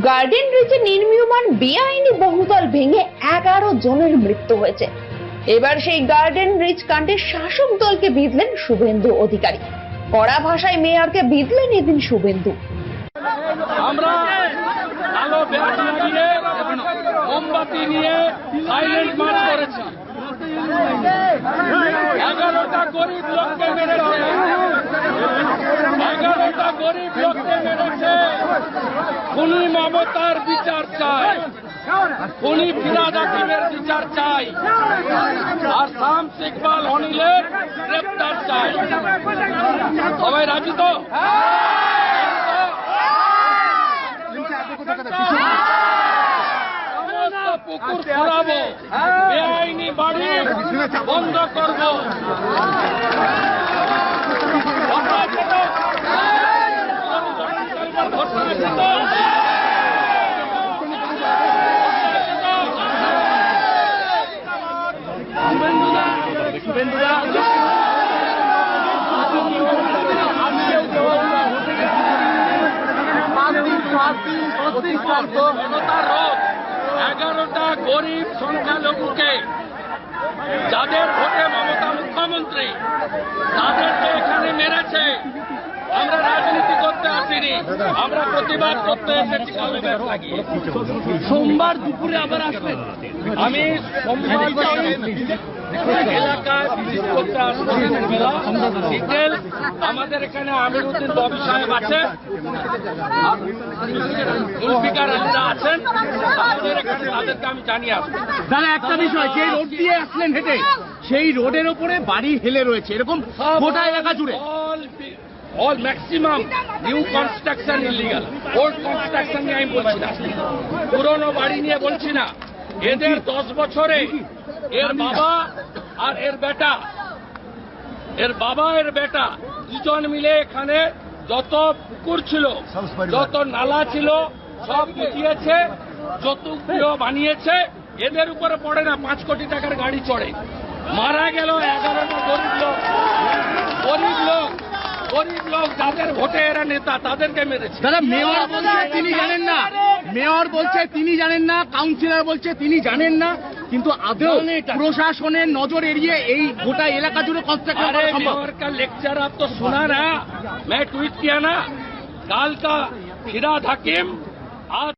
Garden রিচে নির্মীয়মান বেআইনি বহুতল ভেঙে এগারো জনের মৃত্যু হয়েছে। এবার সেই গার্ডেন রিচ কাণ্ডে শাসক দলকে বিঁধলেন শুভেন্দু অধিকারী। কড়া ভাষায় মেয়রকে বিঁধলেন এদিন শুভেন্দু। মেরেছে। খুনি মমতার বিচার চাই। খুনি ফিরাদ হাকিমের বিচার চাই। আর শাম ইকবাল অনিলের গ্রেপ্তার চাই। সবাই রাজি তো? পুকুর খোলাবো। বেআইনি বাড়ি বন্ধ করব। কথা আছে তো? ভোট আছে তো? শুভেন্দুদা, শুভেন্দুদা, মমতার রোগ এগারোটা গরিব সংখ্যালঘুকে যাদের ভোটে মমতা মুখ্যমন্ত্রী তাদেরকে এখানে মেরেছে আমরা রাজনীতি করতে আসিনি আমরা প্রতিবাদ করতে এসেছি কালো ব্যাগ লাগিয়ে সোমবার দুপুরে আবার আসবেন। আমি সোমবার এলাকায় ভিজিট করতে আসব। ডিটেল আমাদের এখানে আমিরুদ্দিন ববি সাহেব আছে। জুলফিকার আলীরা আছেন। আমাদের এখানে তাদেরকে আমি জানিয়ে আসব। দাদা একটা বিষয় যে রোড দিয়ে আসলেন হেঁটে সেই রোডের ওপরে বাড়ি হেলে রয়েছে। এরকম গোটা এলাকা জুড়ে। All maximum new construction illegal old construction নিয়ে আমি বলছি না। পুরনো বাড়ি নিয়ে বলছি না। এদের দশ বছরে এর বাবা আর এর বেটা, এর বাবা, এর বেটা দুজন মিলে এখানে যত পুকুর ছিল, যত নালা ছিল, সব যৌতুক গৃহ বানিয়েছে, এদের উপরে পড়ে না, পাঁচ কোটি টাকার গাড়ি চড়ে। মারা গেল এগারোটা গরিব লোক। গরিব লোক গরিব লোক যাদের ভোটে এরা নেতা তাদেরকে মেরেছে দাদা মেয়র বলছে তিনি জানেন না মেয়র বলছে তিনি জানেন না কাউন্সিলর বলছে তিনি জানেন না কিন্তু আদৌ জানে এটা। প্রশাসনের নজর এড়িয়ে এই গোটা এলাকা জুড়ে কনস্ট্রাকশন अरे করা সম্ভব मेयर का लेक्चर आप तो सुना ना मैं ट्वीट किया ना काल का फिराद हकीम आज